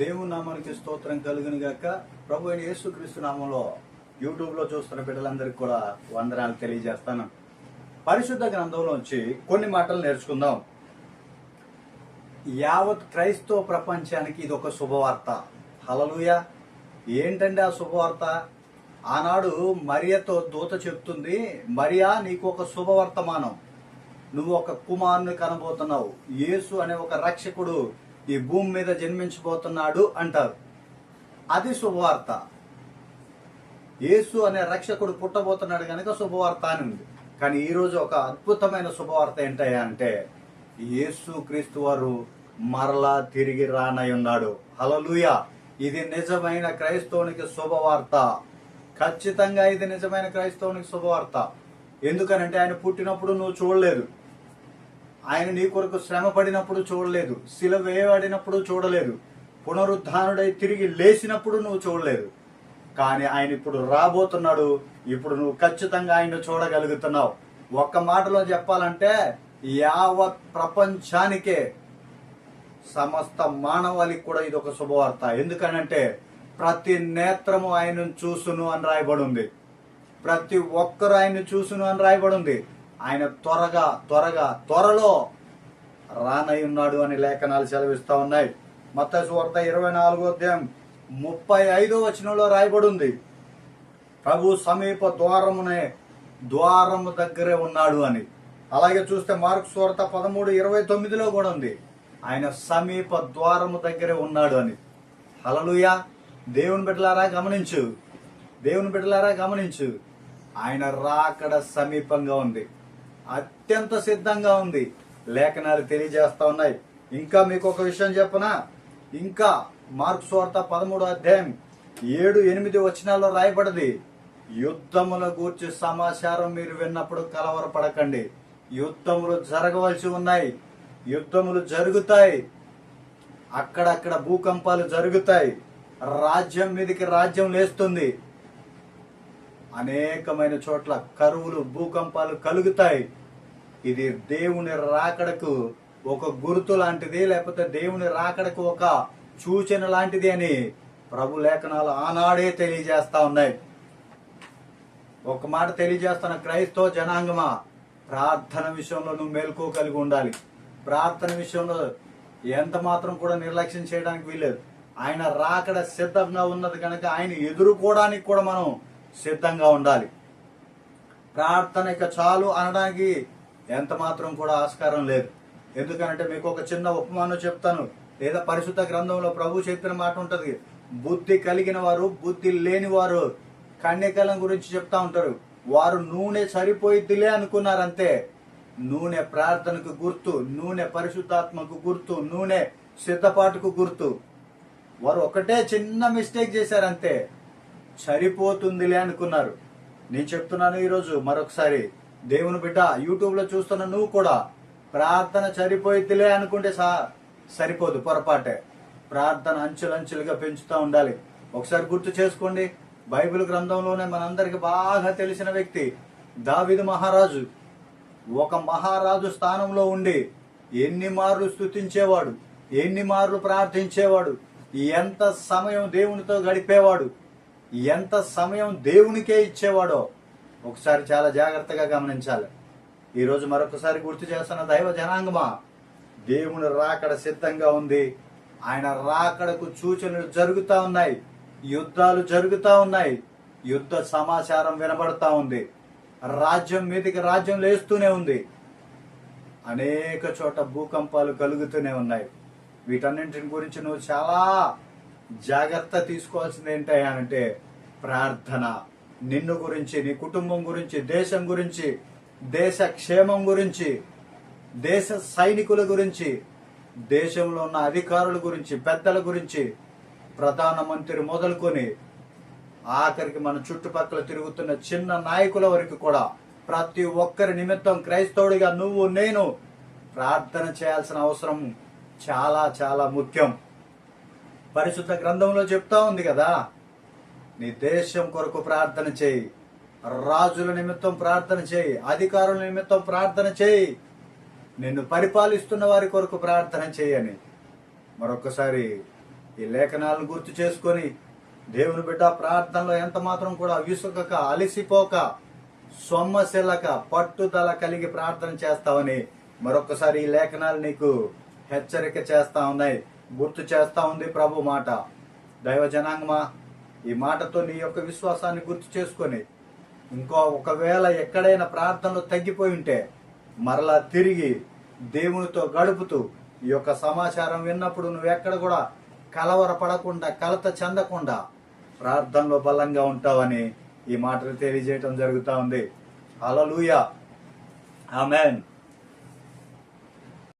దేవుని నామానికి స్తోత్రం కలుగును గాక. ప్రభు అయిన యేసుక్రీస్తు నామంలో యూట్యూబ్లో చూస్తున్న బిడ్డలందరికీ కూడా వందనాలు తెలియజేస్తాను. పరిశుద్ధ గ్రంథంలోంచి కొన్ని మాటలు నేర్చుకుందాం. యావత్ క్రైస్తవ ప్రపంచానికి ఇది ఒక శుభవార్త. హలలుయ ఏంటండి ఆ శుభవార్త? ఆనాడు మరియతో దూత చెప్తుంది మరియా నీకు ఒక శుభవర్తమానం. నువ్వు ఒక కుమారుని కనబోతున్నావు. యేసు అనే ఒక రక్షకుడు ఈ భూమి మీద జన్మించబోతున్నాడు అంటారు. అది శుభవార్త. యేసు అనే రక్షకుడు పుట్టబోతున్నాడు కనుక శుభవార్త అని ఉంది. కానీ ఈరోజు ఒక అద్భుతమైన శుభవార్త ఏంటయ్యా అంటే యేసు క్రీస్తు వారు మరలా తిరిగి రానై ఉన్నాడు. హలలుయ ఇది నిజమైన క్రైస్తవునికి శుభవార్త. ఖచ్చితంగా ఇది నిజమైన క్రైస్తవునికి శుభవార్త. ఎందుకనంటే ఆయన పుట్టినప్పుడు నువ్వు చూడలేదు. ఆయన నీ కొరకు శ్రమ పడినప్పుడు చూడలేదు శిల వేయబడినప్పుడు చూడలేదు పునరుద్ధానుడై తిరిగి లేచినప్పుడు నువ్వు చూడలేదు. కానీ ఆయన ఇప్పుడు రాబోతున్నాడు ఇప్పుడు నువ్వు ఖచ్చితంగా ఆయన చూడగలుగుతున్నావు. ఒక్క మాటలో చెప్పాలంటే యావత్ ప్రపంచానికే సమస్త మానవాళికి కూడా ఇది ఒక శుభవార్త. ఎందుకనంటే ప్రతి నేత్రము ఆయనను చూసును అని రాయబడి ఉంది. ప్రతి ఒక్కరు ఆయన్ని చూసును అని రాయబడి ఉంది. ఆయన త్వరగా త్వరగా త్వరలో రానై ఉన్నాడు అని లేఖనాలు సెలవిస్తా ఉన్నాయి. మత వార్త ఇరవై నాలుగో అధ్యాయం ముప్పై ఐదో వచనంలో రాయబడి ఉంది ప్రభు సమీప ద్వారమునే ద్వారము దగ్గరే ఉన్నాడు అని. అలాగే చూస్తే మార్క్స్ వార్త పదమూడు ఇరవై తొమ్మిదిలో కూడా ఉంది. ఆయన సమీప ద్వారము దగ్గరే ఉన్నాడు అని. హలలుయా దేవుని బిడ్డలారా గమనించు. దేవుని బిడ్డలారా గమనించు. ఆయన రాకడ సమీపంగా ఉంది. అత్యంత సిద్ధంగా ఉంది. లేఖనాలు తెలియజేస్తా ఉన్నాయి. ఇంకా మీకు ఒక విషయం చెప్పనా? ఇంకా మార్క్స్ వార్త పదమూడో అధ్యాయం ఏడు ఎనిమిది వచనాల్లో రాయబడది. యుద్ధముల గూర్చి సమాచారం మీరు విన్నప్పుడు కలవరపడకండి. యుద్ధములు జరగవలసి ఉన్నాయి. యుద్ధములు జరుగుతాయి. అక్కడక్కడ భూకంపాలు జరుగుతాయి. రాజ్యం మీదకి రాజ్యం లేస్తుంది. అనేకమైన చోట్ల కరువులు భూకంపాలు కలుగుతాయి. ఇది దేవుని రాకడకు ఒక గుర్తు లాంటిది లేకపోతే దేవుని రాకడకు ఒక సూచన లాంటిది అని ప్రభు లేఖనాలు ఆనాడే తెలియజేస్తా ఉన్నాయి. ఒక మాట తెలియజేస్తున్న క్రైస్తవ జనాంగమా ప్రార్థన విషయంలో నువ్వు మేల్కోగలిగి ఉండాలి. ప్రార్థన విషయంలో ఎంత మాత్రం కూడా నిర్లక్ష్యం చేయడానికి వీల్లేదు. ఆయన రాకడ సిద్ధంగా ఉన్నది కనుక ఆయన ఎదుర్కోవడానికి కూడా మనం సిద్ధంగా ఉండాలి. ప్రార్థన ఇక చాలు అనడానికి ఎంత మాత్రం కూడా ఆస్కారం లేదు. ఎందుకనంటే మీకు ఒక చిన్న ఉపమానం చెప్తాను. లేదా పరిశుద్ధ గ్రంథంలో ప్రభు చెప్పిన మాట ఉంటది. బుద్ధి కలిగిన వారు బుద్ధి లేని వారు కన్యకలం గురించి చెప్తా ఉంటారు. వారు నూనె సరిపోయిద్దిలే అనుకున్నారు అంతే నూనె ప్రార్థనకు గుర్తు నూనె పరిశుద్ధాత్మకు గుర్తు నూనె సిద్ధపాటుకు గుర్తు. వారు ఒకటే చిన్న మిస్టేక్ చేశారంతే. సరిపోతుందిలే అనుకున్నారు. నేను చెప్తున్నాను ఈరోజు మరొకసారి. దేవుని బిడ్డ యూట్యూబ్లో చూస్తున్న నువ్వు కూడా ప్రార్థన సరిపోయిద్దిలే అనుకుంటే సా సరిపోదు పొరపాటే. ప్రార్థన అంచులంచులుగా పెంచుతూ ఉండాలి. ఒకసారి గుర్తు చేసుకోండి బైబిల్ గ్రంథంలోనే మనందరికి బాగా తెలిసిన వ్యక్తి దావిదు మహారాజు. ఒక మహారాజు స్థానంలో ఉండి ఎన్ని మార్లు స్థుతించేవాడు ఎన్ని మార్లు ప్రార్థించేవాడు ఎంత సమయం దేవునితో గడిపేవాడు ఎంత సమయం దేవునికే ఇచ్చేవాడో ఒకసారి చాలా జాగ్రత్తగా గమనించాలి. ఈరోజు మరొకసారి గుర్తు చేస్తున్న దైవ జనాంగమా? దేవుని రాకడ సిద్ధంగా ఉంది. ఆయన రాకడకు సూచనలు జరుగుతూ ఉన్నాయి. యుద్ధాలు జరుగుతూ ఉన్నాయి. యుద్ధ సమాచారం వినబడతా ఉంది. రాజ్యం మీదకి రాజ్యం లేస్తూనే ఉంది. అనేక చోట భూకంపాలు కలుగుతూనే ఉన్నాయి. వీటన్నింటిని గురించి నువ్వు చాలా జాగ్రత్త తీసుకోవాల్సింది ఏంటంటే ప్రార్థన. నిన్ను గురించి నీ కుటుంబం గురించి దేశం గురించి దేశ క్షేమం గురించి దేశ సైనికుల గురించి దేశంలో ఉన్న అధికారుల గురించి పెద్దల గురించి ప్రధానమంత్రి మొదలుకొని ఆఖరికి మన చుట్టుపక్కల తిరుగుతున్న చిన్న నాయకుల వరకు కూడా ప్రతి ఒక్కరి నిమిత్తం క్రైస్తవుడిగా నువ్వు నేను ప్రార్థన చేయాల్సిన అవసరం చాలా చాలా ముఖ్యం. పరిశుద్ధ గ్రంథంలో చెప్తా ఉంది కదా నీ దేశం కొరకు ప్రార్థన చేయి. రాజుల నిమిత్తం ప్రార్థన చేయి. అధికారుల నిమిత్తం ప్రార్థన చేయి. నిన్ను పరిపాలిస్తున్న వారి కొరకు ప్రార్థన చేయని. మరొకసారి ఈ లేఖనాలను గుర్తు చేసుకొని దేవుని బిడ్డ ప్రార్థనలో ఎంత మాత్రం కూడా విసుకక అలసిపోక సొమ్మశిలక పట్టుదల కలిగి ప్రార్థన చేస్తావని మరొకసారి ఈ లేఖనాలు నీకు హెచ్చరిక చేస్తా ఉన్నాయి. గుర్తు చేస్తా ఉంది ప్రభు మాట. దైవ జనాంగమా ఈ మాటతో నీ యొక్క విశ్వాసాన్ని గుర్తు చేసుకొని ఇంకో ఒకవేళ ఎక్కడైనా ప్రార్థనలు తగ్గిపోయి ఉంటే మరలా తిరిగి దేవునితో గడుపుతూ ఈ యొక్క సమాచారం విన్నప్పుడు నువ్వు ఎక్కడ కూడా కలవరపడకుండా కలత చెందకుండా ప్రార్థనలో బలంగా ఉంటావని ఈ మాటలు తెలియజేయటం జరుగుతూ ఉంది. అలలుయ ఆమెన్.